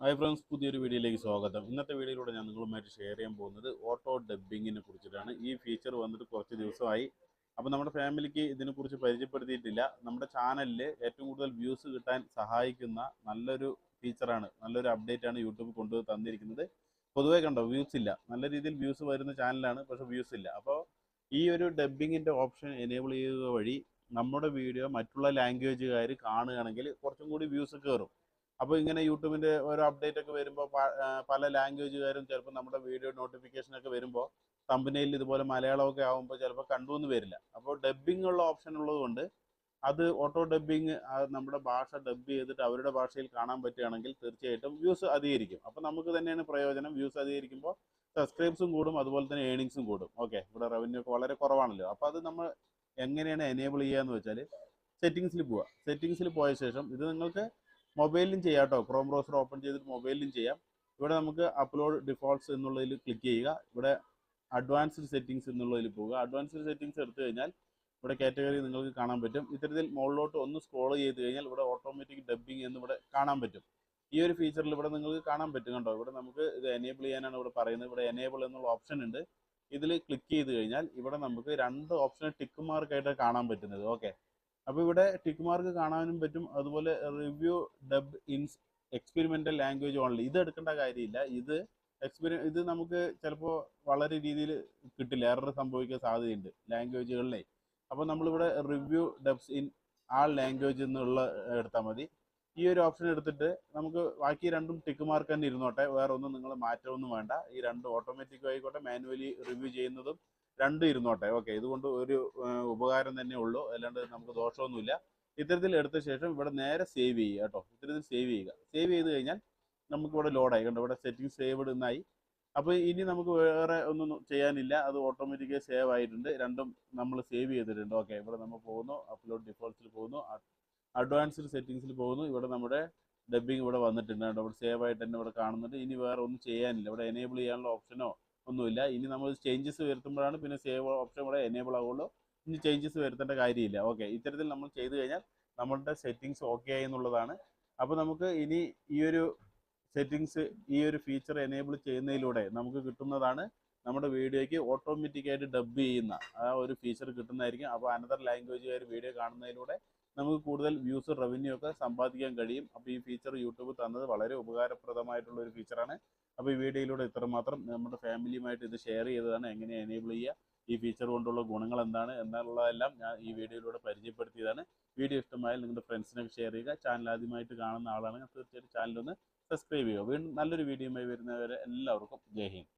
Hi friends പുതിയൊരു വീഡിയോയിലേക്ക് സ്വാഗതം. ഇന്നത്തെ വീഡിയോയിലൂടെ ഞാൻ നിങ്ങളുമായിട്ട് ഷെയർ ചെയ്യാൻ പോകുന്നത് ഓട്ടോ ഡബ്ബിങ്ങിനെ കുറിച്ചിട്ടാണ്. ഈ ഫീച്ചർ വന്നിട്ട് കുറച്ച് ദിവസമായി. അപ്പോൾ നമ്മുടെ ഫാമിലിക്ക് ഇതിനെക്കുറിച്ച് പരിചയപ്പെടുത്തിയിട്ടില്ല. നമ്മുടെ ചാനലിൽ ഏറ്റവും കൂടുതൽ വ്യൂസ് കിട്ടാൻ സഹായിക്കുന്ന നല്ലൊരു ഫീച്ചറാണ് നല്ലൊരു അപ്ഡേറ്റ് ആണ് യൂട്യൂബ് കൊണ്ടു തന്നിരിക്കുന്നത്. പൊതുവേ കണ്ടോ വ്യൂസ് ഇല്ല. നല്ല രീതിയിൽ വ്യൂസ് വരുന്ന ചാനലാണ് പക്ഷെ വ്യൂസ് ഇല്ല. അപ്പോൾ ഈ ഒരു ഡബ്ബിങ്ങിന്റെ ഓപ്ഷൻ എനേബിൾ ചെയ്യുക വഴി നമ്മുടെ വീഡിയോ മറ്റുള്ള ലാംഗ്വേജുകാർ കാണുകയാണെങ്കിൽ കുറച്ചും കൂടി വ്യൂസ് കയറും അപ്പോൾ ഇങ്ങനെ യൂട്യൂബിന്റെ ഓരോ അപ്ഡേറ്റ് ഒക്കെ വരുമ്പോൾ പല ലാംഗ്വേജുകാരും ചിലപ്പോൾ നമ്മുടെ വീഡിയോ നോട്ടിഫിക്കേഷൻ ഒക്കെ വരുമ്പോൾ തമ്പനയിൽ ഇതുപോലെ മലയാളമൊക്കെ ആകുമ്പോൾ ചിലപ്പോൾ കണ്ടു എന്ന് വരില്ല. അപ്പോൾ ഡബ്ബിംഗ് ഉള്ള ഓപ്ഷൻ ഉള്ളതുകൊണ്ട് അത് ഓട്ടോ ഡബ്ബിങ് നമ്മുടെ ഭാഷ ഡബ് ചെയ്തിട്ട് അവരുടെ ഭാഷയിൽ കാണാൻ പറ്റുകയാണെങ്കിൽ തീർച്ചയായിട്ടും വ്യൂസ് അധികരിക്കും. അപ്പോൾ നമുക്ക് തന്നെയാണ് പ്രയോജനം. വ്യൂസ് അധികരിക്കുമ്പോൾ സബ്സ്ക്രൈബ്സും കൂടും അതുപോലെ തന്നെ ഏണിങ്സും കൂടും. ഓക്കെ ഇവിടെ റവന്യൂ ഒക്കെ വളരെ കുറവാണല്ലോ. അപ്പോൾ അത് നമ്മൾ എങ്ങനെയാണ് എനേബിൾ ചെയ്യുക എന്ന് വെച്ചാൽ സെറ്റിങ്സിൽ പോവുക സെറ്റിങ്സിൽ പോയ ശേഷം ഇത് നിങ്ങൾക്ക് മൊബൈലിലും ചെയ്യാം കേട്ടോ. ക്രോം ബ്രൗസർ ഓപ്പൺ ചെയ്തിട്ട് മൊബൈലിലും ചെയ്യാം. ഇവിടെ നമുക്ക് അപ്ലോഡ് ഡിഫോൾട്ട്സ് എന്നുള്ളതിൽ ക്ലിക്ക് ചെയ്യുക. ഇവിടെ അഡ്വാൻസ്ഡ് സെറ്റിംഗ്സ് എന്നുള്ളതിൽ പോവുക. അഡ്വാൻസ്ഡ് സെറ്റിംഗ്സ് എടുത്തു കഴിഞ്ഞാൽ ഇവിടെ കാറ്റഗറി നിങ്ങൾക്ക് കാണാൻ പറ്റും. ഇത്തരത്തിൽ മുകളിലോട്ട് ഒന്ന് സ്ക്രോൾ ചെയ്ത് കഴിഞ്ഞാൽ ഇവിടെ ഓട്ടോമാറ്റിക് ഡബ്ബിംഗ് എന്ന് ഇവിടെ കാണാൻ പറ്റും. ഈ ഒരു ഫീച്ചറിൽ ഇവിടെ നിങ്ങൾക്ക് കാണാൻ പറ്റും കണ്ടോ ഇവിടെ നമുക്ക് ഇത് എനേബിൾ ചെയ്യാനാണ് ഇവിടെ പറയുന്നത്. ഇവിടെ എനേബിൾ എന്നുള്ള ഓപ്ഷൻ ഉണ്ട്. ഇതിൽ ക്ലിക്ക് ചെയ്ത് കഴിഞ്ഞാൽ ഇവിടെ നമുക്ക് രണ്ട് ഓപ്ഷൻ ടിക്ക് മാർക്കായിട്ട് കാണാൻ പറ്റുന്നത്. ഓക്കെ അപ്പോൾ ഇവിടെ ടിക്ക് മാർക്ക് കാണാനും പറ്റും. അതുപോലെ റിവ്യൂ ഡബ് ഇൻസ് എക്സ്പെരിമെന്റൽ ലാംഗ്വേജ് ഓൺലി. ഇത് എടുക്കേണ്ട കാര്യമില്ല. ഇത് എക്സ്പെരി ഇത് നമുക്ക് ചിലപ്പോൾ വളരെ രീതിയിൽ കിട്ടില്ല. എറർ സംഭവിക്കാൻ സാധ്യതയുണ്ട് ലാംഗ്വേജുകളിലെ. അപ്പോൾ നമ്മളിവിടെ review dubs in all language എന്നുള്ള എടുത്താൽ മതി. ഈ ഒരു ഓപ്ഷൻ എടുത്തിട്ട് നമുക്ക് ബാക്കി രണ്ടും ടിക്ക് മാർക്ക് തന്നെ ഇരുന്നോട്ടെ. വേറെ ഒന്നും നിങ്ങൾ മാറ്റമൊന്നും വേണ്ട. ഈ രണ്ട് ഓട്ടോമാറ്റിക് ആയിക്കോട്ടെ മാനുവലി റിവ്യൂ ചെയ്യുന്നതും രണ്ടും ഇരുന്നോട്ടെ. ഓക്കെ. ഇതുകൊണ്ട് ഒരു ഉപകാരം തന്നെ ഉള്ളൂ. അല്ലാണ്ട് നമുക്ക് ദോഷമൊന്നുമില്ല. ഇത്തരത്തിൽ എടുത്ത ശേഷം ഇവിടെ നേരെ സേവ് ചെയ്യുക കേട്ടോ. ഇത്തരത്തിൽ സേവ് ചെയ്യുക. സേവ് ചെയ്ത് കഴിഞ്ഞാൽ നമുക്ക് ഇവിടെ ലോഡായി കണ്ടോ? ഇവിടെ സെറ്റിംഗ് സേവ്ഡ് എന്നായി അപ്പോൾ ഇനി നമുക്ക് വേറെ ഒന്നും ചെയ്യാനില്ല. അത് ഓട്ടോമാറ്റിക്കായി സേവ് ആയിട്ടുണ്ട്. രണ്ടും നമ്മൾ സേവ് ചെയ്തിട്ടുണ്ട്. ഓക്കെ. ഇവിടെ നമ്മൾ പോകുന്നു. അപ്ലോഡ് ഡിഫോൾട്ട്സിൽ പോകുന്നു. അഡ്വാൻസ്ഡ് സെറ്റിങ്സിൽ പോകുന്നു. ഇവിടെ നമ്മുടെ ഡബ്ബിംഗ് ഇവിടെ വന്നിട്ടുണ്ട്. കേട്ടോ ഇവിടെ സേവ് ആയിട്ട് തന്നെ ഇവിടെ കാണുന്നുണ്ട്. ഇനി വേറെ ഒന്നും ചെയ്യാനില്ല. ഇവിടെ എനേബിൾ ചെയ്യാനുള്ള ഓപ്ഷനോ ഒന്നുമില്ല. ഇനി നമ്മൾ ചേഞ്ചസ് വരുത്തുമ്പോഴാണ് പിന്നെ സേവ് ഓപ്ഷൻ ഇവിടെ എനേബിൾ ആവുള്ളൂ. ഇനി ചേഞ്ചസ് വരുത്തേണ്ട കാര്യമില്ല. ഓക്കെ ഇത്തരത്തിൽ നമ്മൾ ചെയ്തു കഴിഞ്ഞാൽ നമ്മളുടെ സെറ്റിങ്സ് ഓക്കെ ആയി എന്നുള്ളതാണ്. അപ്പോൾ നമുക്ക് ഇനി ഈ ഒരു സെറ്റിങ്സ് ഈ ഒരു ഫീച്ചർ എനേബിൾ ചെയ്യുന്നതിലൂടെ നമുക്ക് കിട്ടുന്നതാണ് നമ്മുടെ വീഡിയോയ്ക്ക് ഓട്ടോമാറ്റിക്കായിട്ട് ഡബ് ചെയ്യുന്ന ആ ഒരു ഫീച്ചർ കിട്ടുന്നതായിരിക്കും. അപ്പോൾ അനദർ ലാംഗ്വേജുകാർ വീഡിയോ കാണുന്നതിലൂടെ നമുക്ക് കൂടുതൽ വ്യൂസ് റവന്യൂ ഒക്കെ സമ്പാദിക്കാൻ കഴിയും. അപ്പോൾ ഈ ഫീച്ചർ യൂട്യൂബ് തന്നത് വളരെ ഉപകാരപ്രദമായിട്ടുള്ള ഒരു ഫീച്ചറാണ് അപ്പോൾ ഈ വീഡിയോയിലൂടെ ഇത്രമാത്രം. നമ്മുടെ ഫാമിലിയുമായിട്ട് ഇത് ഷെയർ ചെയ്തതാണ്. എങ്ങനെ എനേബിൾ ചെയ്യുക ഈ ഫീച്ചർ കൊണ്ടുള്ള ഗുണങ്ങൾ എന്താണ് എന്നുള്ളതെല്ലാം ഞാൻ ഈ വീഡിയോയിലൂടെ പരിചയപ്പെടുത്തിയതാണ്. വീഡിയോ ഇഷ്ടമായാൽ നിങ്ങളുടെ ഫ്രണ്ട്സിനൊക്കെ ഷെയർ ചെയ്യുക. ചാനൽ ആദ്യമായിട്ട് കാണുന്ന ആളാണെങ്കിൽ തീർച്ചയായിട്ടും ചാനലൊന്ന് സബ്സ്ക്രൈബ് ചെയ്യുക. വീണ്ടും നല്ലൊരു വീഡിയോയുമായി വരുന്നവരെ എല്ലാവർക്കും ജയ് ഹിന്ദ്.